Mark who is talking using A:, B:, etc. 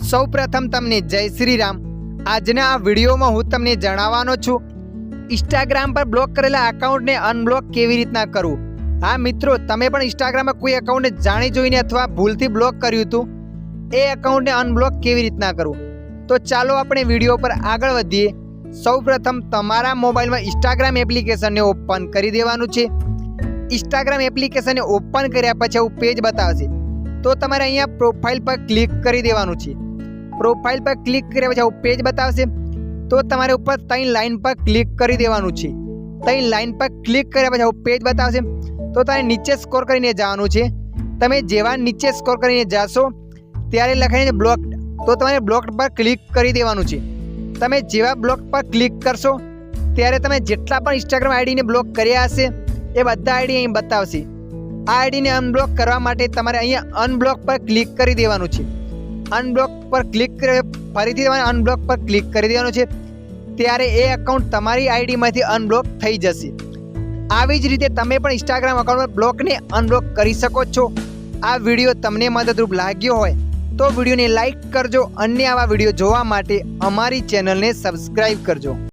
A: સૌપ્રથમ તમને જય શ્રી રામ આજના આ વિડીયોમાં હું તમને જણાવવાનો છું ઇન્સ્ટાગ્રામ પર બ્લોક કરેલા એકાઉન્ટને અનબ્લોક કેવી રીતના કરવું? હા મિત્રો, તમે પણ ઇન્સ્ટાગ્રામમાં કોઈ એકાઉન્ટને જાણી જોઈને અથવા ભૂલથી બ્લોક કર્યું હતું? એ એકાઉન્ટને અનબ્લોક કેવી રીતના કરવું? તો ચાલો આપણે વીડિયો પર આગળ વધીએ. સૌપ્રથમ તમારા મોબાઈલમાં ઇન્સ્ટાગ્રામ એપ્લિકેશનને ઓપન કરી દેવાનું છે. ઇન્સ્ટાગ્રામ એપ્લિકેશનને ઓપન કર્યા પછી આવું પેજ બતાવશે. તો તમારે અહીંયા પ્રોફાઇલ પર ક્લિક કરી દેવાનું છે. પ્રોફાઇલ પર ક્લિક કર્યા પછી આવું પેજ બતાવશે. તો તમારે ઉપર ત્રણ લાઇન પર ક્લિક કરી દેવાનું છે. ત્રણ લાઇન પર ક્લિક કર્યા પછી આવું પેજ બતાવશે. તો તમારે નીચે સ્કોર કરીને જવાનું છે. તમે જેવા નીચે સ્કોર કરીને જાશો, ત્યારે લખાઈને બ્લોક, તો તમારે બ્લોક પર ક્લિક કરી દેવાનું છે. તમે જેવા બ્લોક પર ક્લિક કરશો, ત્યારે તમે જેટલા પણ ઇન્સ્ટાગ્રામ આઈડીને બ્લોક કર્યા હશે, એ બધા આઈડી અહીં બતાવશે. આ આઈડીને અનબ્લોક કરવા માટે તમારે અહીંયા અનબ્લોક પર ક્લિક કરી દેવાનું છે. અનબ્લોક પર ક્લિક ફરીથી તમારે અનબ્લોક પર ક્લિક કરી દેવાનું છે. ત્યારે એ એકાઉન્ટ તમારી આઈડીમાંથી અનબ્લોક થઈ જશે. આવી જ રીતે તમે પણ ઇન્સ્ટાગ્રામ અકાઉન્ટ બ્લોકને અનબ્લોક કરી શકો છો. આ વીડિયો તમને મદદરૂપ લાગ્યો હોય તો વિડીયોને લાઇક કરજો. અન્ય આવા વીડિયો જોવા માટે અમારી ચેનલને સબસ્ક્રાઈબ કરજો.